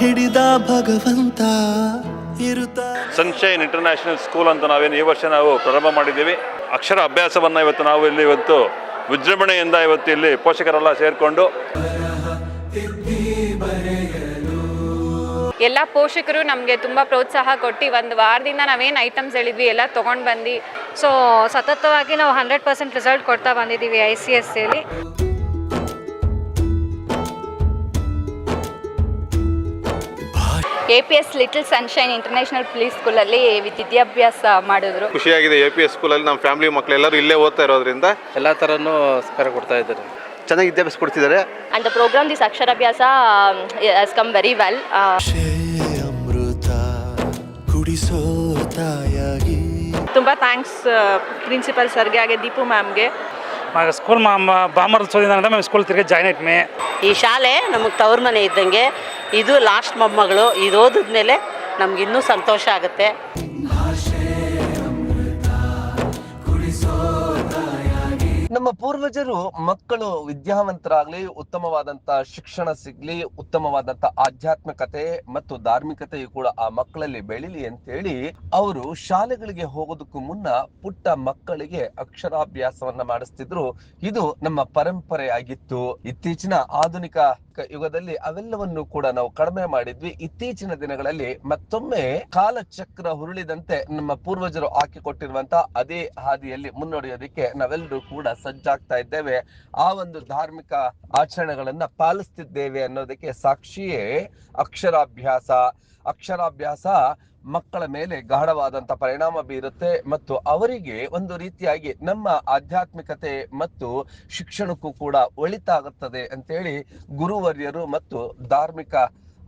ಹಿಡಿದ ಭಗವಂತ ಇರುತ್ತ. ಸನ್ಶೈನ್ ಇಂಟರ್ನ್ಯಾಷನಲ್ ಸ್ಕೂಲ್ ಅಂತ ನಾವೇನು ಈ ವರ್ಷ ನಾವು ಪ್ರಾರಂಭ ಮಾಡಿದ್ದೀವಿ. ಅಕ್ಷರ ಅಭ್ಯಾಸವನ್ನು ಇವತ್ತು ನಾವು ಇಲ್ಲಿ ಇವತ್ತು ವಿಜೃಂಭಣೆಯಿಂದ ಇವತ್ತು ಇಲ್ಲಿ ಪೋಷಕರೆಲ್ಲ ಸೇರಿಕೊಂಡು. ಎಲ್ಲ ಪೋಷಕರು ನಮಗೆ ತುಂಬ ಪ್ರೋತ್ಸಾಹ ಕೊಟ್ಟು ಒಂದು ವಾರದಿಂದ ನಾವೇನು ಐಟಮ್ಸ್ ಹೇಳಿದ್ವಿ ಎಲ್ಲ ತೊಗೊಂಡು ಬಂದು ಸೊ ಸತತವಾಗಿ ನಾವು ಹಂಡ್ರೆಡ್ ಪರ್ಸೆಂಟ್ ರಿಸಲ್ಟ್ ಕೊಡ್ತಾ ಬಂದಿದ್ದೀವಿ I C S ಸಿಲಿ A P S little sunshine international please ಸ್ಕೂಲಲ್ಲಿ ವಿದ್ಯಾಭ್ಯಾಸ ಮಾಡಿದ್ರು. ಖುಷಿಯಾಗಿದೆ ಎ ಪಿ ಎಸ್ ಸ್ಕೂಲಲ್ಲಿ ನಮ್ಮ ಫ್ಯಾಮಿಲಿ ಮಕ್ಕಳೆಲ್ಲರೂ ಇಲ್ಲೇ ಓದ್ತಾ ಇರೋದ್ರಿಂದ. ಎಲ್ಲ ಥರನೂ ಸಹಕಾರ ಕೊಡ್ತಾ ಇದ್ದಾರೆ. ಚೆನ್ನಾಗಿ ವಿದ್ಯಾಭ್ಯಾಸ ಕೊಡ್ತಿದ್ದಾರೆ. ಅಂಡ್ ದ ಪ್ರೋಗ್ರಾಮ್ ದಿಸ್ ಅಕ್ಷರಾಭ್ಯಾಸ ಹಸ್ ಕಮ್ ವೆರಿ ವೆಲ್ ಅಮೃತ ಕುಡಿಸೋ ತಾಯಾಗಿ ತುಂಬ ಥ್ಯಾಂಕ್ಸ್ ಪ್ರಿನ್ಸಿಪಲ್ ಸರ್ಗೆ ಹಾಗೆ ದೀಪು ಮ್ಯಾಮ್ಗೆ మాకు స్కూల్ మా మా బామ్మర్ చదివిందంటే మేము స్కూల్ తిరిగి జాయిన్ అయిపోయి ಈ ಶಾಲೆ ನಮಗೆ ತವ್ರ ಮನೆ ಇದ್ದಂಗೆ ಇದು ಲಾಸ್ಟ್ ಮೊಮ್ಮಗಳು ಇದು ಓದಿದ್ಮೇಲೆ ನಮ್ಗೆ ಇನ್ನೂ ಸಂತೋಷ ಆಗುತ್ತೆ ನಮ್ಮ ಪೂರ್ವಜರು ಮಕ್ಕಳು ವಿದ್ಯಾವಂತರಾಗ್ಲಿ, ಉತ್ತಮವಾದಂತ ಶಿಕ್ಷಣ ಸಿಗ್ಲಿ, ಉತ್ತಮವಾದಂತ ಆಧ್ಯಾತ್ಮಿಕತೆ ಮತ್ತು ಧಾರ್ಮಿಕತೆಯು ಕೂಡ ಆ ಮಕ್ಕಳಲ್ಲಿ ಬೆಳಿಲಿ ಅಂತೇಳಿ ಅವರು ಶಾಲೆಗಳಿಗೆ ಹೋಗೋದಕ್ಕೂ ಮುನ್ನ ಪುಟ್ಟ ಮಕ್ಕಳಿಗೆ ಅಕ್ಷರಾಭ್ಯಾಸವನ್ನ ಮಾಡಿಸ್ತಿದ್ರು. ಇದು ನಮ್ಮ ಪರಂಪರೆ ಆಗಿತ್ತು ಇತ್ತೀಚಿನ ಆಧುನಿಕ ಯುಗದಲ್ಲಿ ಅವೆಲ್ಲವನ್ನು ಕೂಡ ನಾವು ಕಡಿಮೆ ಮಾಡಿದ್ವಿ. ಇತ್ತೀಚಿನ ದಿನಗಳಲ್ಲಿ ಮತ್ತೊಮ್ಮೆ ಕಾಲಚಕ್ರ ಹುರುಳಿದಂತೆ ನಮ್ಮ ಪೂರ್ವಜರು ಹಾಕಿಕೊಟ್ಟಿರುವಂತಹ ಅದೇ ಹಾದಿಯಲ್ಲಿ ಮುನ್ನಡೆಯೋದಕ್ಕೆ ನಾವೆಲ್ಲರೂ ಕೂಡ ಸಜ್ಜಾಗ್ತಾ ಇದ್ದೇವೆ. ಆ ಒಂದು ಧಾರ್ಮಿಕ ಆಚರಣೆಗಳನ್ನ ಪಾಲಿಸ್ತಿದ್ದೇವೆ ಅನ್ನೋದಕ್ಕೆ ಸಾಕ್ಷಿಯೇ ಅಕ್ಷರಾಭ್ಯಾಸ. ಅಕ್ಷರಾಭ್ಯಾಸ ಮಕ್ಕಳ ಮೇಲೆ ಗಾಢವಾದಂತ ಪರಿಣಾಮ ಬೀರುತ್ತೆ ಮತ್ತು ಅವರಿಗೆ ಒಂದು ರೀತಿಯಾಗಿ ನಮ್ಮ ಆಧ್ಯಾತ್ಮಿಕತೆ ಮತ್ತು ಶಿಕ್ಷಣಕ್ಕೂ ಕೂಡ ಒಳಿತಾಗುತ್ತದೆ ಅಂತೇಳಿ ಗುರುವರ್ಯರು ಮತ್ತು ಧಾರ್ಮಿಕ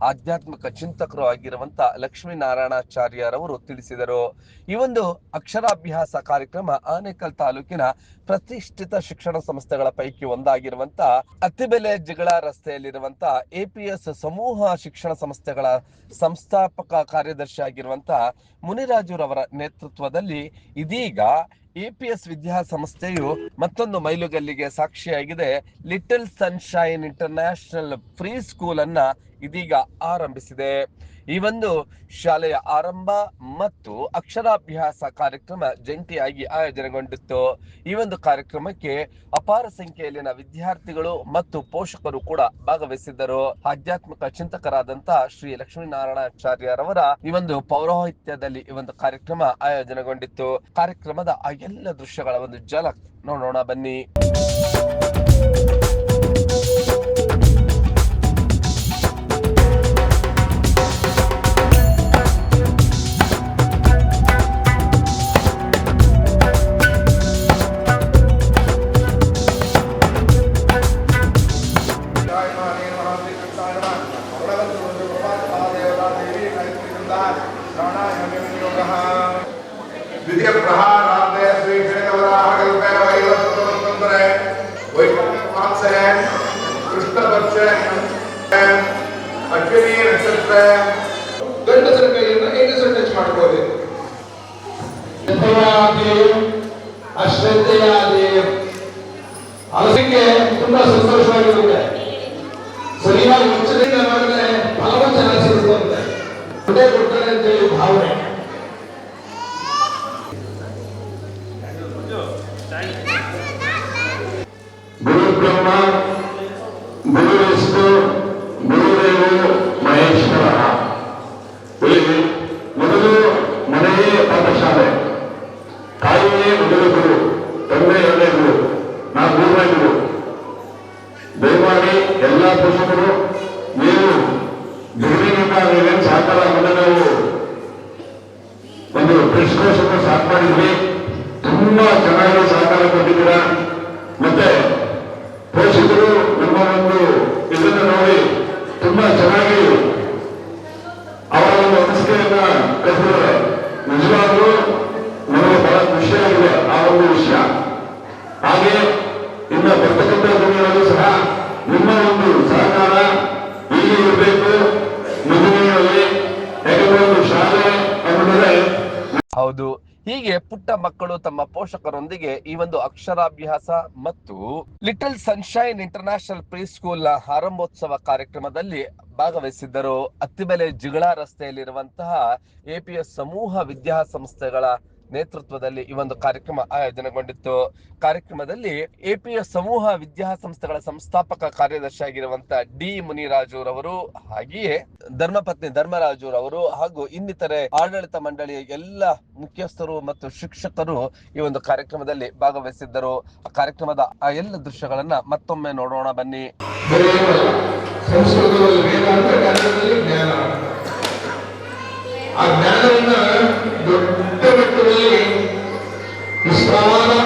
ಆಧ್ಯಾತ್ಮಿಕ ಚಿಂತಕರು ಆಗಿರುವಂತ ಲಕ್ಷ್ಮೀನಾರಾಯಣಾಚಾರ್ಯರವರು ತಿಳಿಸಿದರು. ಈ ಒಂದು ಅಕ್ಷರಾಭ್ಯಾಸ ಕಾರ್ಯಕ್ರಮ ಆನೇಕಲ್ ತಾಲೂಕಿನ ಪ್ರತಿಷ್ಠಿತ ಶಿಕ್ಷಣ ಸಂಸ್ಥೆಗಳ ಪೈಕಿ ಒಂದಾಗಿರುವಂತ ಅತ್ತಿಬೆಲೆ ಜಿಗಳ ರಸ್ತೆಯಲ್ಲಿರುವಂತ ಎಪಿಎಸ್ ಸಮೂಹ ಶಿಕ್ಷಣ ಸಂಸ್ಥೆಗಳ ಸಂಸ್ಥಾಪಕ ಕಾರ್ಯದರ್ಶಿ ಆಗಿರುವಂತ ಮುನಿರಾಜುರವರ ನೇತೃತ್ವದಲ್ಲಿ ಇದೀಗ ಎಪಿಎಸ್ ವಿದ್ಯಾಸಂಸ್ಥೆಯು ಮತ್ತೊಂದು ಮೈಲುಗಲ್ಲಿಗೆ ಸಾಕ್ಷಿಯಾಗಿದೆ. Little sunshine international pre school ಅನ್ನ ಇದೀಗ ಆರಂಭಿಸಿದೆ. ಈ ಒಂದು ಶಾಲೆಯ ಆರಂಭ ಮತ್ತು ಅಕ್ಷರಾಭ್ಯಾಸ ಕಾರ್ಯಕ್ರಮ ಜಂಟಿಯಾಗಿ ಆಯೋಜನೆಗೊಂಡಿತ್ತು. ಈ ಒಂದು ಕಾರ್ಯಕ್ರಮಕ್ಕೆ ಅಪಾರ ಸಂಖ್ಯೆಯಲ್ಲಿನ ವಿದ್ಯಾರ್ಥಿಗಳು ಮತ್ತು ಪೋಷಕರು ಕೂಡ ಭಾಗವಹಿಸಿದ್ದರು. ಆಧ್ಯಾತ್ಮಿಕ ಚಿಂತಕರಾದಂತಹ ಶ್ರೀ ಲಕ್ಷ್ಮೀನಾರಾಯಣಾಚಾರ್ಯರವರ ಈ ಒಂದು ಪೌರೋಹಿತ್ಯದಲ್ಲಿ ಈ ಒಂದು ಕಾರ್ಯಕ್ರಮ ಆಯೋಜನೆಗೊಂಡಿತ್ತು. ಕಾರ್ಯಕ್ರಮದ ಆ ಎಲ್ಲ ದೃಶ್ಯಗಳ ಒಂದು ಜಲಕ್ ನೋಡೋಣ ಬನ್ನಿ. ಗಂಡಸರ ಕೈಯನ್ನು ಹೆಂಗಸರು ಟಚ್ ಮಾಡ್ಬೋದು? ಅಶ್ರದ್ಧೆಯಾದೇಯ ಅದಕ್ಕೆ ತುಂಬಾ ಸಂತೋಷವಾಗಿರುತ್ತೆ. ದುರ್ವಿನಿಂದ ಸಾಕಾರ ಮೊನ್ನೆ ನಾವು ಒಂದು ಬ್ರಿಡ್ಜ್ ಕೋರ್ಸನ್ನು ಸ್ಟಾರ್ಟ್ ಮಾಡಿದ್ವಿ. ತುಂಬಾ ಚೆನ್ನಾಗಿ ಸಹಕಾರ ಕೊಟ್ಟಿದ್ದೀರಾ? ಮತ್ತೆ ಪೋಷಕರು ನಿಮ್ಮ ಒಂದು ಇದನ್ನು ನೋಡಿ ತುಂಬಾ ಚೆನ್ನಾಗಿ ಅವರ ಒಂದು ಅನಿಸಿಕೆಯನ್ನ ಕಲಿಸಿದ್ದಾರೆ ನಿಜವಾಗ್ಲೂ ನಮಗೆ ಬಹಳ ಖುಷಿಯಾಗಿದೆ ಆ ಒಂದು ವಿಷಯ ಹಾಗೆ ಇನ್ನು ಬರ್ತಕ್ಕಂಥ ದಿನಗಳಲ್ಲೂ ಸಹ ನಿಮ್ಮ ಒಂದು ಸಹಕಾರ ಇಲ್ಲಿ ಇರಬೇಕು ಮುಂದಿನಲ್ಲಿ ಯಾಕಂದ್ರೆ ಒಂದು ಶಾಲೆ ಅನ್ನೋದ್ರೆ ಹೌದು ಹೀಗೆ ಪುಟ್ಟ ಮಕ್ಕಳು ತಮ್ಮ ಪೋಷಕರೊಂದಿಗೆ ಈ ಒಂದು ಅಕ್ಷರಾಭ್ಯಾಸ ಮತ್ತು ಲಿಟಲ್ ಸನ್ಶೈನ್ ಇಂಟರ್ನ್ಯಾಷನಲ್ ಪ್ರೀ ಸ್ಕೂಲ್ನ ಆರಂಭೋತ್ಸವ ಕಾರ್ಯಕ್ರಮದಲ್ಲಿ ಭಾಗವಹಿಸಿದ್ದರು. ಅತ್ತಿಬೆಲೆ ಜಿಗಳ ರಸ್ತೆಯಲ್ಲಿರುವಂತಹ ಎಪಿಎಸ್ ಸಮೂಹ ವಿದ್ಯಾಸಂಸ್ಥೆಗಳ ನೇತೃತ್ವದಲ್ಲಿ ಈ ಒಂದು ಕಾರ್ಯಕ್ರಮ ಆಯೋಜನೆಗೊಂಡಿತ್ತು. ಕಾರ್ಯಕ್ರಮದಲ್ಲಿ ಎಪಿಎಸ್ ಸಮೂಹ ವಿದ್ಯಾಸಂಸ್ಥೆಗಳ ಸಂಸ್ಥಾಪಕ ಕಾರ್ಯದರ್ಶಿ ಆಗಿರುವಂತಹ ಡಿ ಮುನಿರಾಜುರವರು ಹಾಗೆಯೇ ಧರ್ಮಪತ್ನಿ ಧರ್ಮರಾಜುರವರು ಹಾಗೂ ಇನ್ನಿತರೆ ಆಡಳಿತ ಮಂಡಳಿಯ ಎಲ್ಲ ಮುಖ್ಯಸ್ಥರು ಮತ್ತು ಶಿಕ್ಷಕರು ಈ ಒಂದು ಕಾರ್ಯಕ್ರಮದಲ್ಲಿ ಭಾಗವಹಿಸಿದ್ದರು. ಆ ಕಾರ್ಯಕ್ರಮದ ಆ ಎಲ್ಲ ದೃಶ್ಯಗಳನ್ನ ಮತ್ತೊಮ್ಮೆ ನೋಡೋಣ ಬನ್ನಿ. ಆ ಜ್ಞಾನವನ್ನ ದೊಡ್ಡ ಮಟ್ಟದಲ್ಲಿ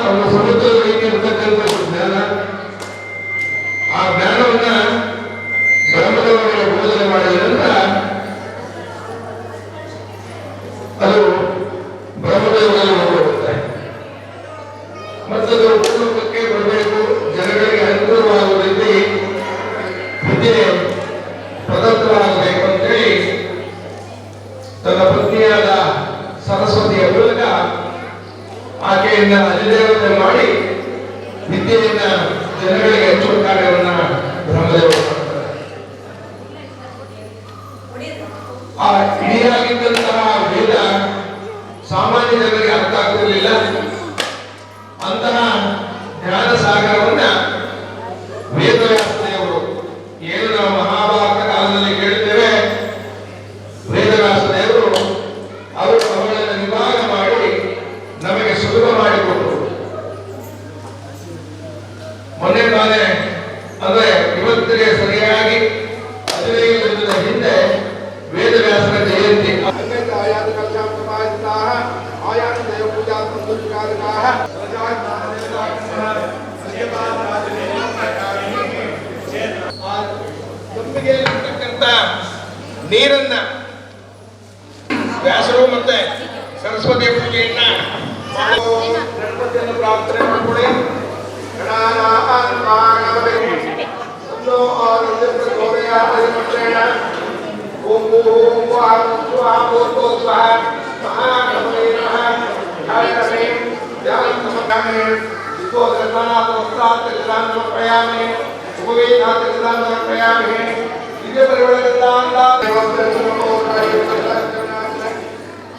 ಜನರಿಗೆ ಅರ್ಥ ಆಗ್ತಿರ್ಲಿಲ್ಲ. ಅಂತಹ ಜ್ಞಾನ ಸಾಗರವನ್ನ ವ್ಯಾಸರು ಮತ್ತೆ ಸರಸ್ವತಿ ಪೂಜೆಯನ್ನ ಮಾಡೋ ಗಣಪತಿಯನ್ನು ಪ್ರಾರ್ಥನೆ ಮಾಡಿಕೊಡಿ ಒಂದು ಆರೋಗ್ಯ ಗೌರಯ ಹರಿಮಂತ್ರೇಣ ಓಂ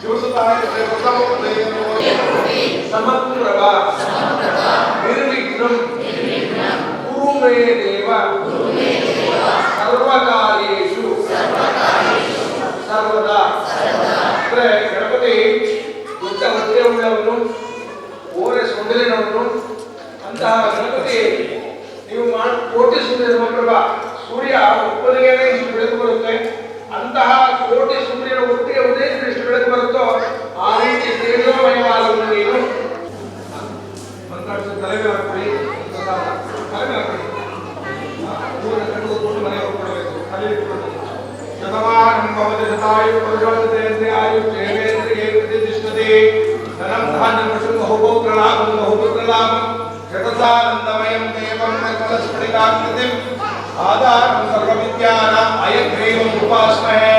ಶಿವಸುತಾಯ ಸಮಗ್ರವ ನಿರ್ವಿಘ್ನಂ ಕುರು ಮೇ ದೇವ ಸರ್ವಕಾರ್ಯೇಷು ಸರ್ವದಾ ಗಣಪತಿ ದೊಡ್ಡ ಹೊಟ್ಟೆ ಉಳ್ಳವನು ಓರೆ ಅಂತಹ ಗಣಪತಿ ನೀವು ಮಾಡಿ ಕೋಟಿ ಸೂರ್ಯ ಸಮಪ್ರಭ ಸೂರ್ಯ ಇಷ್ಟು ಬೆಳಕು ಬರುತ್ತೆ ಅಂತಹ ಕೋಟಿ भवति सतायु पुरुषोत्तेन्द्रियायु देवेन्द्रिये प्रतिष्ठते धनं धान्यं पशुं बहुभो प्रलापं बहुभो प्रलापं शतसानन्दमयं देवं नकलस्फटिकाकृतिम् आधारं सर्वविद्यानाम् अयग्रीवम् उपास्महे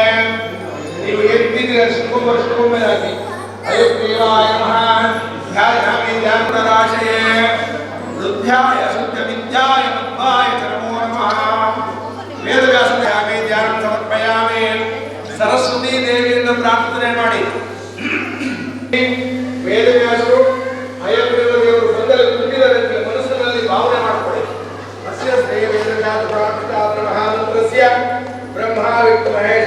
शुभवर्षो में रहती अयोग्यवाय नमः ध्यायामि ध्यान प्रकाशये बुद्ध्याय शुद्ध विद्याय पद्माय नमो नमः वेदव्यासयामि ध्यानं समर्पयामि ಸರಸ್ವತಿ ದೇವಿಯಿಂದ ಪ್ರಾರ್ಥನೆ ಮಾಡಿ. ವೇದವ್ಯಾಸರು ಅಯ್ಯಗ್ರೀವ ದೇವರು ಬಂದರೆ ತುಂಬಿದರೆ ಮನಸ್ಸಿನಲ್ಲಿ ಭಾವನೆ ಮಾಡಿಕೊಳ್ಳಿ. ಅಸ್ಯ ಶ್ರೀ ವೇದವ್ಯಾಸ ಮಹಾಮಂತ್ರಸ್ಯ ಬ್ರಹ್ಮ ವಿಷ್ಣು ಮಹೇಶ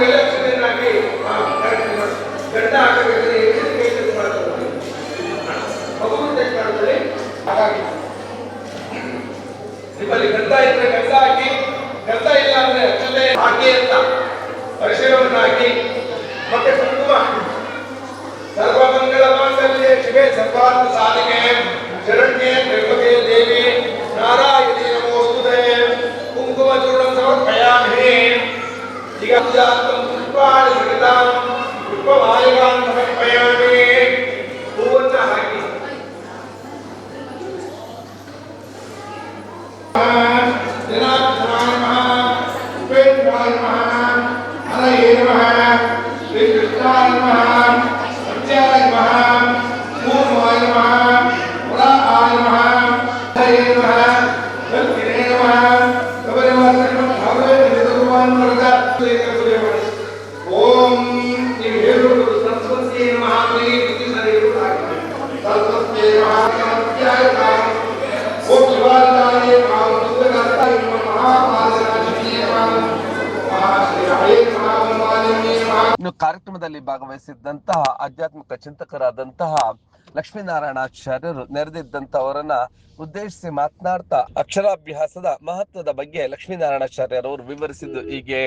ಮೇಲೆ ಅಕ್ಷತೆಯನ್ನು ಹಾಕಿ ಆ, correct ಮಾಡಿ. ಗಂಡ ಹಾಕಬೇಕಾದ್ರೆ ಹೆಣ್ಣಿನ ಕೈ ಚೆಕ್ ಮಾಡ್ತಾರೆ ಮಗುವನ್ನು ಹಾಗಾಗಿ ನಿಮ್ಮಲ್ಲಿ ಹಾಕಿ ಹಾಕಿ ಅಂತ ಅರಿಶಿನವನ್ನು ಹಾಕಿ ಮತ್ತೆ ಕುಂಕುಮ ಸರ್ವಮಂಗಳ ಮಾಂಗಲ್ಯ ಶಿವೆ ಸರ್ವಾರ್ಥ ಸಾಧಿಕೆ ಶರಣ್ಯೆ ತ್ರ್ಯಂಬಕೆ ದೇವಿ ನಾರಾಯಣಿ ನಮೋಸ್ತುತೆ ಕುಂಕುಮ ಚೂರ್ಣಂ ಸಮರ್ಪಯಾಮಿ ಈಗ ಪೂಜಾರ್ಥಂ ಪುಷ್ಪಾಣಿ ಸಹಿತಾಂ ಪುಷ್ಪಮಾಲಿಕಾಂ ಸಮರ್ಪಯಾಮಿ ಹೂವನ್ನ ಹಾಕಿ ಕಾರ್ಯಕ್ರಮದಲ್ಲಿ ಭಾಗವಹಿಸಿದ್ದಂತಹ ಆಧ್ಯಾತ್ಮಿಕ ಚಿಂತಕರಾದಂತಹ ಲಕ್ಷ್ಮೀನಾರಾಯಣಾಚಾರ್ಯರು ನೆರೆದಿದ್ದಂತಹವರನ್ನ ಉದ್ದೇಶಿಸಿ ಮಾತನಾಡ್ತಾ ಅಕ್ಷರಾಭ್ಯಾಸದ ಮಹತ್ವದ ಬಗ್ಗೆ ಲಕ್ಷ್ಮೀನಾರಾಯಣಾಚಾರ್ಯರವರು ವಿವರಿಸಿದ್ದು ಹೀಗೆ.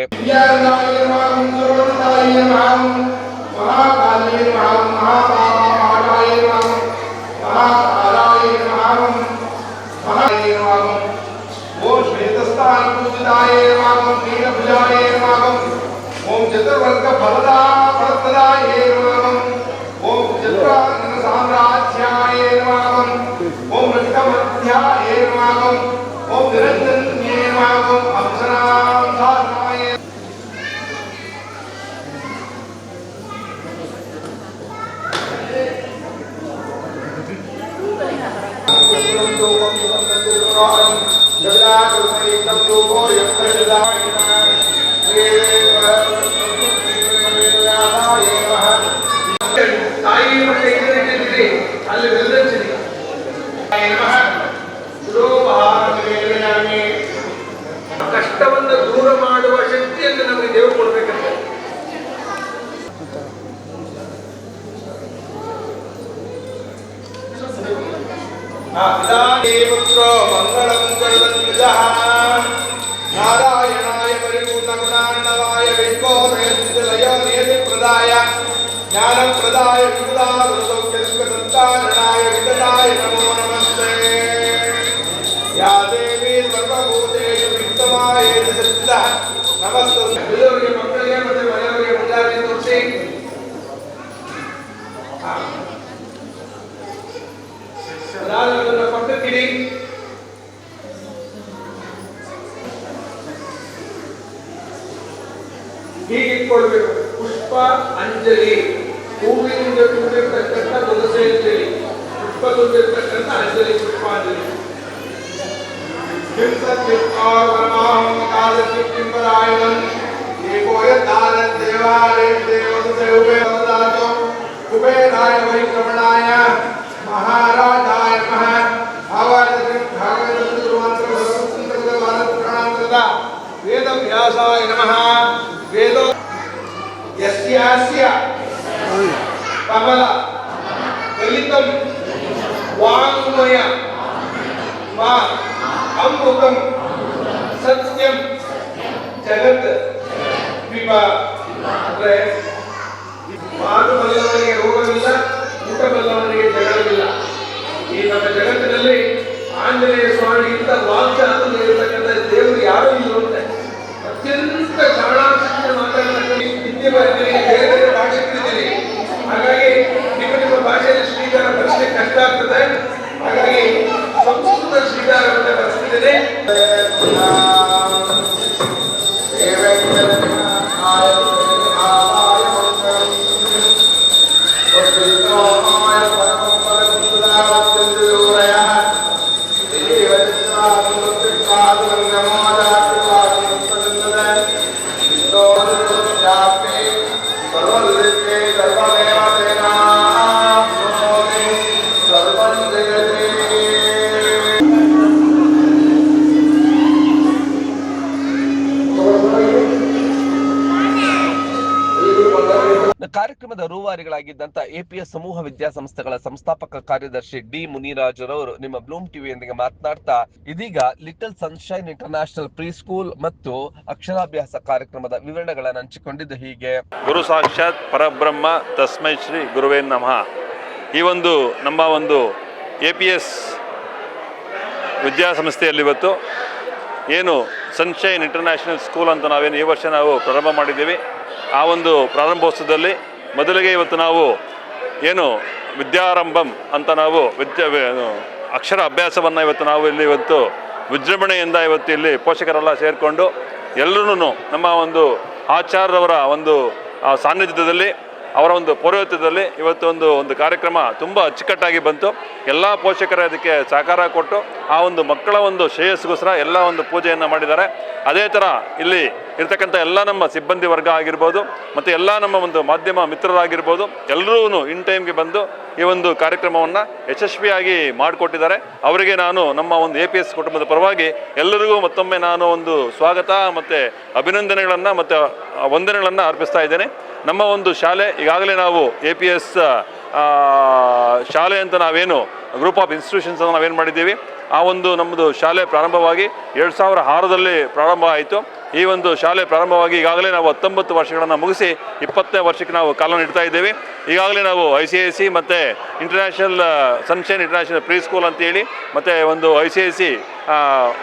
ಅಲ್ಲಿ ಬೆಲ್ಲಂಚಿರಿ ಕಷ್ಟವನ್ನು ದೂರ ಮಾಡುವ ಶಕ್ತಿಯನ್ನು ನಮಗೆ ದೇವರು ಕೊಡ್ಬೇಕಂತ ಪುತ್ರೋ ಮಂಗಳಂ ಕರುಣಂಜಃ ನಾರಾಯಣಾಯ ಜ್ಞಾನ ಪ್ರದಾಯ ವಿಬುಧಾರುಸೌಖ್ಯ ಸುಖ ಸಂತಾರಣಾಯ ವಿತತಾಯ ನಮೋ ನಮಸ್ತೆ ಯಾ ದೇವಿ ಸರ್ವಭೂತೇಷು ವಿತ್ತಮಾಯೇತಿ ಸಚ್ಚಿದಃ ನಮಸ್ತೆ ಎಲ್ಲರಿಗೆ ಮಕ್ಕಳಿಗೆ ಮತ್ತೆ ಮನೆಯವರಿಗೆ ಮುಂಜಾನೆ ತೋರಿಸಿ ಅದನ್ನ ಪಕ್ಕಕ್ಕಿಡಿ ಹೀಗೆ ಇಟ್ಕೊಳ್ಬೇಕು ಪುಷ್ಪ ಅಂಜಲಿ ಹೂವಿನಿಂದ ತುಂಬಿರ್ತಕ್ಕಂಥ ದೊಲಸೆ ಅಂಜಲಿ ಪುಷ್ಪ ತುಂಬಿರ್ತಕ್ಕಂಥ ಅಂಜಲಿ ಪುಷ್ಪಾಂಜಲಿ ಕುಬೇರಾಯ ವೈಕ್ರಮಣಾಯ ಮಹಾರಾಜಾಯ ನಮಃ ಅಮೃತಂ ಸತ್ಯಂ. ಜಗತ್. ವಿಭ ಅಂದ್ರೆ ಮಾತು ಬಲ್ಲವನಿಗೆ ರೋಗವಿಲ್ಲ, ಊಟ ಬಲ್ಲವನಿಗೆ ಜಗಳವಿಲ್ಲ. ಈ ನಮ್ಮ ಜಗತ್ತಿನಲ್ಲಿ ಆಂಜನೇಯ ಸ್ವಾಮಿಗಿಂತ ವಾಕ್ಚಾತುರ್ಯ ಇರತಕ್ಕಂಥ ದೇವರು ಯಾರು ಅಂತೆ. ಅತ್ಯಂತ ಚಾಣಾಕ್ಷರ ಮಾತಾಡತಕ್ಕಂಥ ಹಿಂದಿ ಬರ್ತೀನಿ ಬೇರೆ ಬೇರೆ ಭಾಷೆ ಹಾಗಾಗಿ ನಿಮ್ಮ ನಿಮ್ಮ ಭಾಷೆಯಲ್ಲಿ ಶ್ರೀಕಾರ ಪ್ರಶ್ನೆ ಕಷ್ಟ ಆಗ್ತದೆ. ಶ್ರೀಕಾರವನ್ನು ಕಾರ್ಯಕ್ರಮದ ರೂವಾರಿಗಳಾಗಿದ್ದಂತ ಎಪಿಎಸ್ ಸಮೂಹ ವಿದ್ಯಾಸಂಸ್ಥೆಗಳ ಸಂಸ್ಥಾಪಕ ಕಾರ್ಯದರ್ಶಿ ಡಿ ಮುನಿರಾಜರವರು ನಿಮ್ಮ ಬ್ಲೂಮ್ ಟಿವಿಯೊಂದಿಗೆ ಮಾತನಾಡ್ತಾ ಇದೀಗ little sunshine international pre school ಮತ್ತು ಅಕ್ಷರಾಭ್ಯಾಸ ಕಾರ್ಯಕ್ರಮದ ವಿವರಣೆಗಳನ್ನು ಹಂಚಿಕೊಂಡಿದ್ದು ಹೀಗೆ. ಗುರು ಸಾಕ್ಷಾತ್ ಪರಬ್ರಹ್ಮ ತಸ್ಮೈ ಶ್ರೀ ಗುರುವೇ ನಮಃ. ಈ ಒಂದು ನಮ್ಮ ಒಂದು ಎ ಪಿ ಎಸ್ ವಿದ್ಯಾಸಂಸ್ಥೆಯಲ್ಲಿ ಇವತ್ತು ಏನು ಸನ್ಶೈನ್ ಇಂಟರ್ನ್ಯಾಷನಲ್ ಸ್ಕೂಲ್ ಅಂತ ನಾವೇನು ಈ ವರ್ಷ ನಾವು ಪ್ರಾರಂಭ ಮಾಡಿದ್ದೀವಿ. ಆ ಒಂದು ಪ್ರಾರಂಭೋತ್ಸವದಲ್ಲಿ ಮೊದಲಿಗೆ ಇವತ್ತು ನಾವು ಏನು ವಿದ್ಯಾರಂಭಂ ಅಂತ ನಾವು ವಿದ್ಯಾ ಅಕ್ಷರ ಅಭ್ಯಾಸವನ್ನು ಇವತ್ತು ನಾವು ಇಲ್ಲಿ ಇವತ್ತು ವಿಜೃಂಭಣೆಯಿಂದ ಇವತ್ತು ಇಲ್ಲಿ ಪೋಷಕರೆಲ್ಲ ಸೇರಿಕೊಂಡು ಎಲ್ಲರೂ ನಮ್ಮ ಒಂದು ಆಚಾರ್ಯರವರ ಒಂದು ಸಾನ್ನಿಧ್ಯದಲ್ಲಿ, ಅವರ ಒಂದು ಪೌರೋಹಿತ್ಯದಲ್ಲಿ ಇವತ್ತು ಒಂದು ಒಂದು ಕಾರ್ಯಕ್ರಮ ತುಂಬ ಅಚ್ಚುಕಟ್ಟಾಗಿ ಬಂತು. ಎಲ್ಲ ಪೋಷಕರೇ ಅದಕ್ಕೆ ಸಹಕಾರ ಕೊಟ್ಟು ಆ ಒಂದು ಮಕ್ಕಳ ಒಂದು ಶ್ರೇಯಸ್ಗೋಸ್ಕರ ಎಲ್ಲ ಒಂದು ಪೂಜೆಯನ್ನು ಮಾಡಿದ್ದಾರೆ. ಅದೇ ಥರ ಇಲ್ಲಿ ಇರ್ತಕ್ಕಂಥ ಎಲ್ಲ ನಮ್ಮ ಸಿಬ್ಬಂದಿ ವರ್ಗ ಆಗಿರ್ಬೋದು ಮತ್ತು ಎಲ್ಲ ನಮ್ಮ ಒಂದು ಮಾಧ್ಯಮ ಮಿತ್ರರಾಗಿರ್ಬೋದು ಎಲ್ಲರೂ ಇನ್ ಟೈಮ್ಗೆ ಬಂದು ಈ ಒಂದು ಕಾರ್ಯಕ್ರಮವನ್ನು ಯಶಸ್ವಿಯಾಗಿ ಮಾಡಿಕೊಟ್ಟಿದ್ದಾರೆ. ಅವರಿಗೆ ನಾನು ನಮ್ಮ ಒಂದು ಎ ಕುಟುಂಬದ ಪರವಾಗಿ ಎಲ್ಲರಿಗೂ ಮತ್ತೊಮ್ಮೆ ನಾನು ಒಂದು ಸ್ವಾಗತ ಮತ್ತು ಅಭಿನಂದನೆಗಳನ್ನು ಮತ್ತು ವಂದನೆಗಳನ್ನು ಅರ್ಪಿಸ್ತಾ ಇದ್ದೇನೆ. ನಮ್ಮ ಒಂದು ಶಾಲೆ, ಈಗಾಗಲೇ ನಾವು ಎ ಪಿ ಎಸ್ ಶಾಲೆ ಅಂತ ನಾವೇನು ಗ್ರೂಪ್ ಆಫ್ ಇನ್ಸ್ಟಿಟ್ಯೂಷನ್ಸ್ ಅಂತ ನಾವೇನು ಮಾಡಿದ್ದೀವಿ, ಆ ಒಂದು ನಮ್ಮದು ಶಾಲೆ ಪ್ರಾರಂಭವಾಗಿ ಎರಡು ಸಾವಿರ ಆರರಲ್ಲಿ ಪ್ರಾರಂಭ ಆಯಿತು. ಈ ಒಂದು ಶಾಲೆ ಪ್ರಾರಂಭವಾಗಿ ಈಗಾಗಲೇ ನಾವು ಹತ್ತೊಂಬತ್ತು ವರ್ಷಗಳನ್ನು ಮುಗಿಸಿ ಇಪ್ಪತ್ತನೇ ವರ್ಷಕ್ಕೆ ನಾವು ಕಾಲ ನೀಡ್ತಾ ಇದ್ದೇವೆ. ಈಗಾಗಲೇ ನಾವು ಐ ಸಿ ಐ ಸಿ ಮತ್ತು international sunshine international pre school ಅಂತೇಳಿ ಮತ್ತು ಒಂದು ಐ ಸಿ ಐ ಸಿ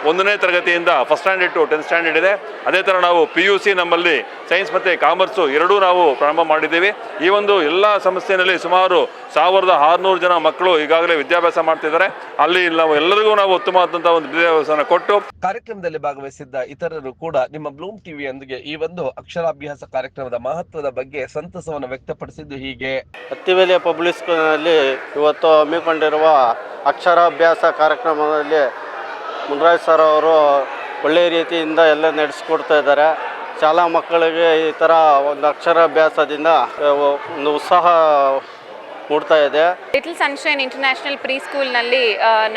ಒಂದನೇ ತರಗತಿಯಿಂದ first standard to tenth standard ಇದೆ. ಅದೇ ಥರ ನಾವು ಪಿ ಯು ಸಿ ನಮ್ಮಲ್ಲಿ ಸೈನ್ಸ್ ಮತ್ತು ಕಾಮರ್ಸು ಎರಡೂ ನಾವು ಪ್ರಾರಂಭ ಮಾಡಿದ್ದೀವಿ. ಈ ಒಂದು ಎಲ್ಲ ಸಂಸ್ಥೆಯಲ್ಲಿ ಸುಮಾರು ಸಾವಿರದ ಆರುನೂರು ಜನ ಮಕ್ಕಳು ಈಗಾಗಲೇ ವಿದ್ಯಾಭ್ಯಾಸ ಮಾಡ್ತಿದ್ದಾರೆ. ಅಲ್ಲಿ ನಾವು ಎಲ್ಲರಿಗೂ ನಾವು ಉತ್ತಮವಾದಂಥ ಒಂದು ವಿದ್ಯಾಭ್ಯಾಸನ ಕೊಟ್ಟು ಕಾರ್ಯಕ್ರಮದಲ್ಲಿ ಭಾಗವಹಿಸಿದ್ದ ಇತರರು ಕೂಡ ನಿಮ್ಮ ಬ್ಲೂಮ್ ಟಿವಿಯೊಂದಿಗೆ ಈ ಒಂದು ಅಕ್ಷರಾಭ್ಯಾಸ ಕಾರ್ಯಕ್ರಮದ ಮಹತ್ವದ ಬಗ್ಗೆ ಸಂತಸವನ್ನು ವ್ಯಕ್ತಪಡಿಸಿದ್ದು ಹೀಗೆ. ಹತ್ತಿಬೆಲೆ ಪಬ್ಲಿಕ್ ಸ್ಕೂಲ್ನಲ್ಲಿ ಇವತ್ತು ಹಮ್ಮಿಕೊಂಡಿರುವ ಅಕ್ಷರಾಭ್ಯಾಸ ಕಾರ್ಯಕ್ರಮದಲ್ಲಿ ಮುನ್ರಾಜ್ ಸರ್ ಅವರು ಒಳ್ಳೆಯ ರೀತಿಯಿಂದ ಎಲ್ಲ ನಡೆಸ್ಕೊಡ್ತಾ ಇದ್ದಾರೆ. ಶಾಲಾ ಮಕ್ಕಳಿಗೆ ಈ ಥರ ಒಂದು ಅಕ್ಷರಾಭ್ಯಾಸದಿಂದ ಒಂದು ಉತ್ಸಾಹ ಮೂಡ್ತಾ ಇದೆ. ಲಿಟಲ್ ಸನ್ಶೈನ್ ಇಂಟರ್ನ್ಯಾಷನಲ್ ಪ್ರೀ ಸ್ಕೂಲ್ನಲ್ಲಿ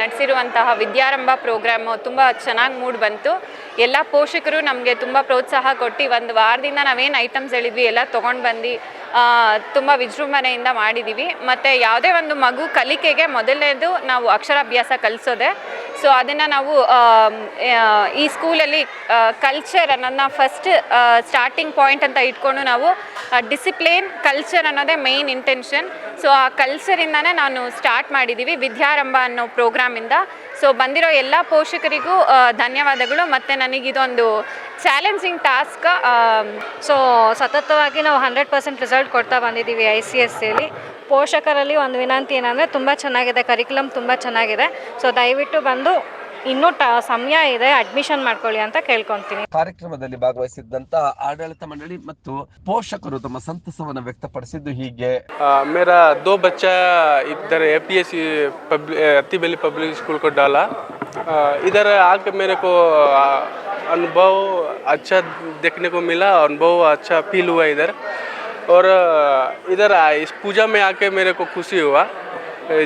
ನಡೆಸಿರುವಂತಹ ವಿದ್ಯಾರಂಭ ಪ್ರೋಗ್ರಾಮು ತುಂಬ ಚೆನ್ನಾಗಿ ಮೂಡ್ ಬಂತು. ಎಲ್ಲ ಪೋಷಕರು ನಮಗೆ ತುಂಬ ಪ್ರೋತ್ಸಾಹ ಕೊಟ್ಟು ಒಂದು ವಾರದಿಂದ ನಾವೇನು ಐಟಮ್ಸ್ ಹೇಳಿದ್ವಿ ಎಲ್ಲ ತೊಗೊಂಡು ಬಂದು ತುಂಬ ವಿಜೃಂಭಣೆಯಿಂದ ಮಾಡಿದ್ದೀವಿ ಮತ್ತು ಯಾವುದೇ ಒಂದು ಮಗು ಕಲಿಕೆಗೆ ಮೊದಲನೇದು ನಾವು ಅಕ್ಷರಾಭ್ಯಾಸ ಕಲಿಸೋದೆ. ಸೊ ಅದನ್ನು ನಾವು ಈ ಸ್ಕೂಲಲ್ಲಿ ಕಲ್ಚರ್ ಅನ್ನೋದನ್ನ ಫಸ್ಟ್ ಸ್ಟಾರ್ಟಿಂಗ್ ಪಾಯಿಂಟ್ ಅಂತ ಇಟ್ಕೊಂಡು ನಾವು ಡಿಸಿಪ್ಲಿನ್ ಕಲ್ಚರ್ ಅನ್ನೋದೇ ಮೇಯ್ನ್ ಇಂಟೆನ್ಷನ್ ಸೊ ಆ ಕಲ್ಚರಿಂದನೇ ನಾನು ಸ್ಟಾರ್ಟ್ ಮಾಡಿದ್ದೀವಿ ವಿದ್ಯಾರಂಭ ಅನ್ನೋ ಪ್ರೋಗ್ರಾಮಿಂದ ಸೊ ಬಂದಿರೋ ಎಲ್ಲ ಪೋಷಕರಿಗೂ ಧನ್ಯವಾದಗಳು. ಮತ್ತು ನನಗಿದೊಂದು ಚಾಲೆಂಜಿಂಗ್ ಟಾಸ್ಕ್ ಸೊ ಸತತವಾಗಿ ನಾವು ಹಂಡ್ರೆಡ್ ಪರ್ಸೆಂಟ್ ರಿಸಲ್ಟ್ ಕೊಡ್ತಾ ಬಂದಿದ್ದೀವಿ ಐ ಸಿ ಎಸ್ ಸಿಲಿ ಪೋಷಕರಲ್ಲಿ ಒಂದು ವಿನಂತಿ ಏನಂದರೆ, ತುಂಬ ಚೆನ್ನಾಗಿದೆ ಕರಿಕ್ಯುಲಮ್ ತುಂಬ ಚೆನ್ನಾಗಿದೆ. ಸೊ ದಯವಿಟ್ಟು ಬಂದು ಇನ್ನೂ ಟ ಸಮಯ ಇದೆ ಅಡ್ಮಿಷನ್ ಮಾಡ್ಕೊಳ್ಳಿ ಅಂತ ಕೇಳ್ಕೊತೀನಿ ಕಾರ್ಯಕ್ರಮದಲ್ಲಿ ಭಾಗವಹಿಸಿದ್ದಂತಹ ಆಡಳಿತ ಮಂಡಳಿ ಮತ್ತು ಪೋಷಕರು ತಮ್ಮ ಸಂತಸವನ್ನು ವ್ಯಕ್ತಪಡಿಸಿದ್ದು ಹೀಗೆ आ, मेरा दो बच्चा इधर ए पी एस अति बेली पब्लिक स्कूल को डाला आ, इधर आके मेरे को आ, अनुभव अच्छा देखने को मिला अनुभव अच्छा फील हुआ इधर और आ, इधर आ, इस पूजा में आके मेरे को खुशी हुआ ए,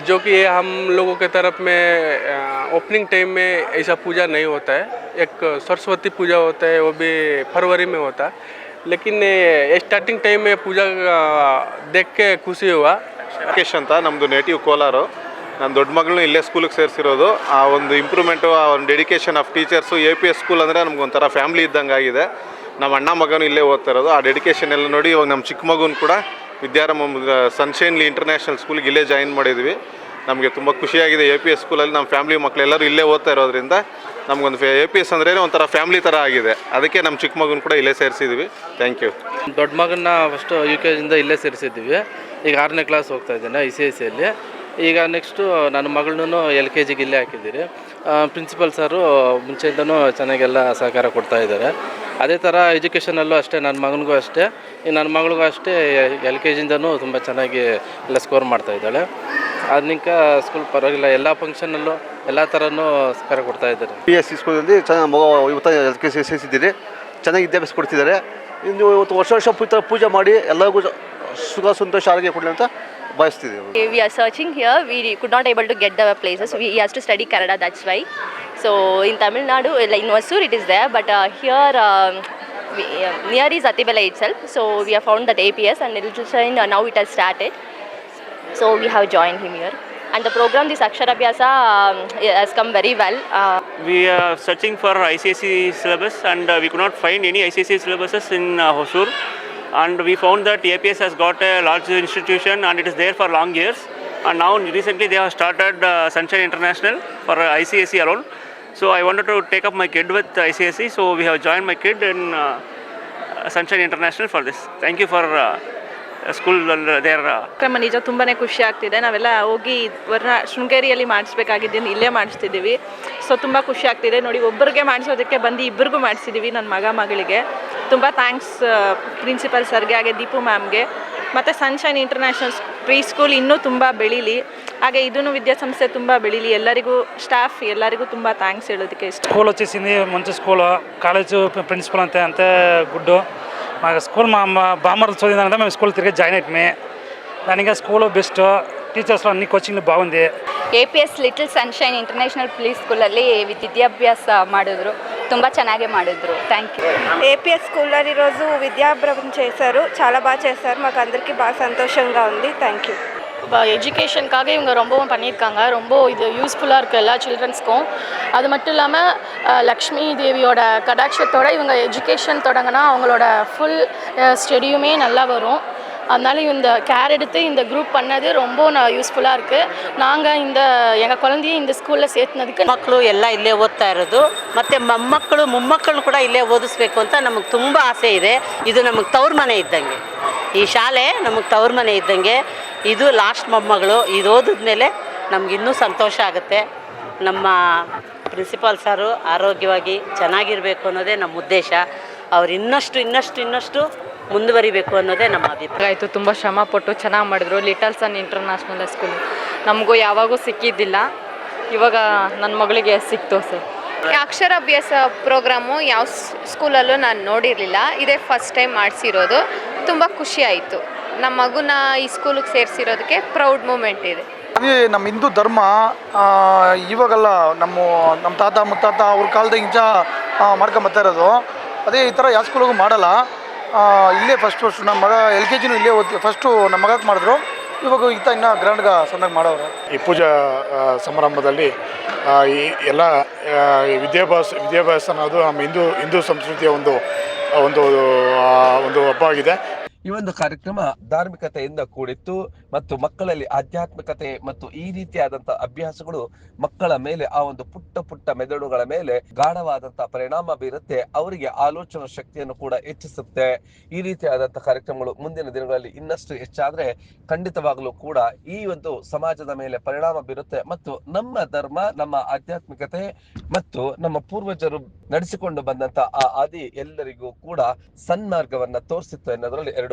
जो कि ये हम लोगों के तरफ में ओपनिंग टाइम में ऐसा पूजा नहीं होता है एक सरस्वती पूजा होता है वो भी फरवरी में होता है लेकिन ये स्टार्टिंग टाइम में पूजा आ, देख के खुशी हुआ ರಾಕೇಶ್ ಅಂತ ನಮ್ಮದು ನೇಟಿವ್ ಕೋಲಾರು ನನ್ನ ದೊಡ್ಡ ಮಗಳನ್ನೂ ಇಲ್ಲೇ ಸ್ಕೂಲಿಗೆ ಸೇರಿಸಿರೋದು ಆ ಒಂದು ಇಂಪ್ರೂವ್ಮೆಂಟು ಆ ಒಂದು dedication of teachers A P S school ಅಂದರೆ ನಮಗೊಂಥರ ಫ್ಯಾಮ್ಲಿ ಇದ್ದಂಗೆ ಆಗಿದೆ ನಮ್ಮ ಅಣ್ಣ ಮಗನೂ ಇಲ್ಲೇ ಓದ್ತಾ ಇರೋದು ಆ ಡೆಡಿಕೇಶನ್ ಎಲ್ಲ ನೋಡಿ ಇವಾಗ ನಮ್ಮ ಚಿಕ್ಕ ಮಗುನ ಕೂಡ ವಿದ್ಯಾರಮ ಸನ್ಶೈನ್ಲಿ ಇಂಟರ್ನ್ಯಾಷನಲ್ ಸ್ಕೂಲಿಗೆ ಇಲ್ಲೇ ಜಾಯಿನ್ ಮಾಡಿದ್ವಿ. ನಮಗೆ ತುಂಬ ಖುಷಿಯಾಗಿದೆ. ಎ ಪಿ ಎಸ್ ಸ್ಕೂಲಲ್ಲಿ ನಮ್ಮ ಫ್ಯಾಮಿಲಿ ಮಕ್ಕಳೆಲ್ಲರೂ ಇಲ್ಲೇ ಓದ್ತಾ ಇರೋದ್ರಿಂದ ನಮಗೊಂದು ಎ ಪಿ ಎಸ್ ಅಂದ್ರೆ ಒಂಥರ ಫ್ಯಾಮ್ಲಿ ಥರ ಆಗಿದೆ. ಅದಕ್ಕೆ ನಮ್ಮ ಚಿಕ್ಕ ಮಗನ ಕೂಡ ಇಲ್ಲೇ ಸೇರಿಸಿದ್ವಿ. ಥ್ಯಾಂಕ್ ಯು ದೊಡ್ಡ ಮಗನ ಫಸ್ಟು ಯು ಕೆ ಜಿಂದ ಇಲ್ಲೇ ಸೇರಿಸಿದ್ವಿ ಈಗ ಆರನೇ ಕ್ಲಾಸ್ ಹೋಗ್ತಾ ಇದ್ದೇನೆ ಐ ಸಿ ಐ ಸಿಯಲ್ಲಿ ಈಗ ನೆಕ್ಸ್ಟು ನನ್ನ ಮಗಳನ್ನೂ ಎಲ್ ಕೆ ಜಿಗೆ ಇಲ್ಲೇ ಹಾಕಿದ್ದೀರಿ. ಪ್ರಿನ್ಸಿಪಲ್ ಸರು ಮುಂಚೆಯಿಂದನೂ ಚೆನ್ನಾಗೆಲ್ಲ ಸಹಕಾರ ಕೊಡ್ತಾ ಇದ್ದಾರೆ. ಅದೇ ಥರ ಎಜುಕೇಷನಲ್ಲೂ ಅಷ್ಟೇ, ನನ್ನ ಮಗನಿಗೂ ಅಷ್ಟೇ. ನನ್ನ ಮಗಳಿಗೂ ಅಷ್ಟೇ ಎಲ್ ಕೆ ಜಿಯಿಂದನೂ ತುಂಬ ಚೆನ್ನಾಗಿ ಎಲ್ಲ ಸ್ಕೋರ್ ಮಾಡ್ತಾ ಇದ್ದಾಳೆ. ಅದನಿಂಕ ಸ್ಕೂಲ್ ಪರವಾಗಿಲ್ಲ, ಎಲ್ಲ ಫಂಕ್ಷನಲ್ಲೂ ಎಲ್ಲ ಥರನೂ ಸಹಕಾರ ಕೊಡ್ತಾ ಇದ್ದಾರೆ. ಪಿ ಎಸ್ ಸಿ ಸ್ಕೂಲಲ್ಲಿ ಚೆನ್ನಾಗಿ ಮಗ, ಇವತ್ತು ಎಲ್ ಕೆ ಸಿ ಸೇರಿಸಿದ್ದೀರಿ. ಚೆನ್ನಾಗಿ ವಿದ್ಯಾಭ್ಯಾಸ ಕೊಡ್ತಿದ್ದಾರೆ. ಇನ್ನು ಇವತ್ತು ವರ್ಷ ವರ್ಷ ಪೂಜೆ ಮಾಡಿ ಎಲ್ಲರಿಗೂ ಸುಖ, ಸಂತೋಷ, ಆರೋಗ್ಯ ಕೊಡಲಿ ಅಂತ ಬಯಸ್ತಿದ್ದೀವಿ we are searching here we could not able to get the places we he has to study kannada that's why so in tamil nadu like in Vasur it is there but uh, here um, we, uh, near is atibela itself so we have found that aps and little shine uh, now it has started so we have joined him here and the program this aksharabhyasa um, has come very well uh, We are searching for ICSE syllabus and uh, we could not find any ICSE syllabuses in uh, Hosur. And we found that APS has got a large institution and it is there for long years. And now recently they have started uh, Sunshine International for uh, ICSE alone. So I wanted to take up my kid with ICSE. So we have joined my kid in uh, Sunshine International for this. Thank you for uh, uh, uh, ಕಾರ್ಯಕ್ರಮ ನಿಜ ತುಂಬಾ ಖುಷಿ ಆಗ್ತಿದೆ ನಾವೆಲ್ಲ ಹೋಗಿ ವರ್ಣ ಶೃಂಗೇರಿಯಲ್ಲಿ ಮಾಡಿಸ್ಬೇಕಾಗಿದ್ದೀನಿ ಇಲ್ಲೇ ಮಾಡಿಸ್ತಿದ್ದೀವಿ so ತುಂಬ ಖುಷಿ ಆಗ್ತಿದೆ ನೋಡಿ ಒಬ್ಬರಿಗೆ ಮಾಡಿಸೋದಕ್ಕೆ ಬಂದು ಇಬ್ಬರಿಗೂ ಮಾಡಿಸಿದ್ದೀವಿ ನನ್ನ ಮಗ ಮಗಳಿಗೆ ತುಂಬ ಥ್ಯಾಂಕ್ಸ್ ಪ್ರಿನ್ಸಿಪಲ್ ಸರ್ಗೆ ಹಾಗೆ ದೀಪು ಮ್ಯಾಮ್ಗೆ ಮತ್ತು ಸನ್ಶೈನ್ ಇಂಟರ್ನ್ಯಾಷನಲ್ ಪ್ರೀ ಸ್ಕೂಲ್ ಇನ್ನೂ ತುಂಬ ಬೆಳೀಲಿ ಹಾಗೆ ಇದೂ విద్యాసంస్థೆ ತುಂಬ ಬೆಳೀಲಿ ಎಲ್ಲರಿಗೂ స్టాఫ్ ಎಲ್ಲರಿಗೂ ತುಂಬ థ్యాంక్స్ ಹೇಳೋದಕ್ಕೆ ఇష్టం స్కూల్ వచ్చేసింది మంచి స్కూల్ కాలేజ్ ప్రిన్సిపల్ అంతే అంతే గుడ్ మా స్కూల్ మా మా బామ్మర్లు చదివిందంటే మేము స్కూల్ తిరిగి జాయిన్ అయిపోయి దానికి స్కూల్ బెస్ట్ టీచర్స్లో అన్ని కోచింగ్లు బాగుంది A P S Little Sunshine International plea ಸ್ಕೂಲಲ್ಲಿ ವಿದ್ಯಾಭ್ಯಾಸ ಮಾಡಿದ್ರು ತುಂಬ ಚೆನ್ನಾಗೇ ಮಾಡಿದ್ರು థ్యాంక్ యూ ఏపీఎస్ స్కూల్లో ఈరోజు విద్యాభ్రమం చేశారు చాలా బాగా చేశారు మాకు అందరికీ బాగా సంతోషంగా ఉంది థ్యాంక్ యూ எஜுகேஷனுக்காக இவங்க ரொம்பவும் பண்ணியிருக்காங்க ரொம்ப இது யூஸ்ஃபுல்லாக இருக்குது எல்லா சில்ட்ரன்ஸ்க்கும் அது மட்டும் இல்லாமல் லக்ஷ்மி தேவியோட கடாட்சத்தோட இவங்க எஜுகேஷன் தொடங்கினா அவங்களோட ஃபுல் ஸ்டடியுமே நல்லா வரும் அதனால இந்த கேர் எடுத்து இந்த குரூப் பண்ணது ரொம்ப யூஸ்ஃபுல்லாக இருக்குது நாங்கள் இந்த எங்கள் குழந்தைய இந்த ஸ்கூலில் சேர்த்துனதுக்கு ಮಕ್ಕಳು ಎಲ್ಲ ಇಲ್ಲೇ ಓದ್ತಾ ಇರೋದು ಮತ್ತು ಮೊಮ್ಮಕ್ಕಳು ಮೊಮ್ಮಕ್ಕಳು ಕೂಡ ಇಲ್ಲೇ ಓದಿಸ್ಬೇಕು ಅಂತ ನಮಗೆ ತುಂಬ ಆಸೆ ಇದೆ ಇದು ನಮಗೆ ತವ್ರ ಮನೆ ಇದ್ದಂಗೆ ಈ ಶಾಲೆ ನಮಗೆ ತವ್ರ ಮನೆ ಇದ್ದಂಗೆ ಇದು ಲಾಸ್ಟ್ ಮೊಮ್ಮಗಳು ಇದು ಓದಿದ್ಮೇಲೆ ನಮ್ಗೆ ಇನ್ನೂ ಸಂತೋಷ ಆಗುತ್ತೆ ನಮ್ಮ ಪ್ರಿನ್ಸಿಪಾಲ್ ಸಾರು ಆರೋಗ್ಯವಾಗಿ ಚೆನ್ನಾಗಿರಬೇಕು ಅನ್ನೋದೇ ನಮ್ಮ ಉದ್ದೇಶ ಅವ್ರು ಇನ್ನಷ್ಟು ಇನ್ನಷ್ಟು ಇನ್ನಷ್ಟು ಮುಂದುವರಿಬೇಕು ಅನ್ನೋದೇ ನಮ್ಮ ಅಭಿಪ್ರಾಯ. ಆಯಿತು ತುಂಬ ಶ್ರಮ ಪಟ್ಟು ಚೆನ್ನಾಗಿ ಮಾಡಿದ್ರು ಲಿಟಲ್ ಸನ್ ಇಂಟರ್ನ್ಯಾಷನಲ್ ಸ್ಕೂಲ್ ನಮಗೂ ಯಾವಾಗೂ ಸಿಕ್ಕಿದ್ದಿಲ್ಲ. ಇವಾಗ ನನ್ನ ಮಗಳಿಗೆ ಸಿಕ್ತು ಸರ್. ಅಕ್ಷರಾಭ್ಯಾಸ ಪ್ರೋಗ್ರಾಮು ಯಾವ ಸ್ಕೂಲಲ್ಲೂ ನಾನು ನೋಡಿರಲಿಲ್ಲ. ಇದೇ ಫಸ್ಟ್ ಟೈಮ್ ಮಾಡಿಸಿರೋದು. ತುಂಬ ಖುಷಿ ಆಯಿತು. ನಮ್ಮ ಮಗುನ ಈ ಸ್ಕೂಲಿಗೆ ಸೇರಿಸಿರೋದಕ್ಕೆ ಪ್ರೌಡ್ ಮೂಮೆಂಟ್ ಇದೆ. ಅದೇ ನಮ್ಮ ಹಿಂದೂ ಧರ್ಮ ಇವಾಗಲ್ಲ ನಮ್ಮ ನಮ್ಮ ತಾತ ಮುತ್ತಾತ ಅವ್ರ ಕಾಲದಿಂದ ಮಾಡ್ಕೊಂಬತ್ತಾ ಇರೋದು. ಅದೇ ಈ ಥರ ಯಾವ ಸ್ಕೂಲಿಗೂ ಮಾಡಲ್ಲ. ಇಲ್ಲೇ ಫಸ್ಟ್ ಫಸ್ಟ್ ನಮ್ಮ ಮಗ ಎಲ್ ಕೆ ಜಿನೂ ಇಲ್ಲೇ ಓದಿ ಫಸ್ಟು ನಮ್ಮ ಮಗಕ್ಕೆ ಮಾಡಿದ್ರು? ಇವಾಗ ಈತ ಇನ್ನೂ ಗ್ರ್ಯಾಂಡ್ಗೆ ಸಣ್ಣಗೆ ಮಾಡೋರು ಈ ಪೂಜಾ ಸಮಾರಂಭದಲ್ಲಿ ಈ ಎಲ್ಲ ವಿದ್ಯಾಭ್ಯಾಸ ವಿದ್ಯಾಭ್ಯಾಸ ಅನ್ನೋದು ನಮ್ಮ ಹಿಂದೂ ಹಿಂದೂ ಸಂಸ್ಕೃತಿಯ ಒಂದು ಒಂದು ಒಂದು ಹಬ್ಬ ಆಗಿದೆ ಈ ಒಂದು ಕಾರ್ಯಕ್ರಮ ಧಾರ್ಮಿಕತೆಯಿಂದ ಕೂಡಿತ್ತು ಮತ್ತು ಮಕ್ಕಳಲ್ಲಿ ಆಧ್ಯಾತ್ಮಿಕತೆ ಮತ್ತು ಈ ರೀತಿಯಾದಂತಹ ಅಭ್ಯಾಸಗಳು ಮಕ್ಕಳ ಮೇಲೆ, ಆ ಒಂದು ಪುಟ್ಟ ಪುಟ್ಟ ಮೆದುಳುಗಳ ಮೇಲೆ ಗಾಢವಾದಂತಹ ಪರಿಣಾಮ ಬೀರುತ್ತೆ. ಅವರಿಗೆ ಆಲೋಚನಾ ಶಕ್ತಿಯನ್ನು ಕೂಡ ಹೆಚ್ಚಿಸುತ್ತೆ. ಈ ರೀತಿಯಾದಂತಹ ಕಾರ್ಯಕ್ರಮಗಳು ಮುಂದಿನ ದಿನಗಳಲ್ಲಿ ಇನ್ನಷ್ಟು ಹೆಚ್ಚಾದ್ರೆ ಖಂಡಿತವಾಗಲೂ ಕೂಡ ಈ ಒಂದು ಸಮಾಜದ ಮೇಲೆ ಪರಿಣಾಮ ಬೀರುತ್ತೆ ಮತ್ತು ನಮ್ಮ ಧರ್ಮ, ನಮ್ಮ ಆಧ್ಯಾತ್ಮಿಕತೆ ಮತ್ತು ನಮ್ಮ ಪೂರ್ವಜರು ನಡೆಸಿಕೊಂಡು ಬಂದಂತ ಆ ಆದಿ ಎಲ್ಲರಿಗೂ ಕೂಡ ಸನ್ಮಾರ್ಗವನ್ನ ತೋರಿಸಿತ್ತು ಎನ್ನುವುದರಲ್ಲಿ ಎರಡು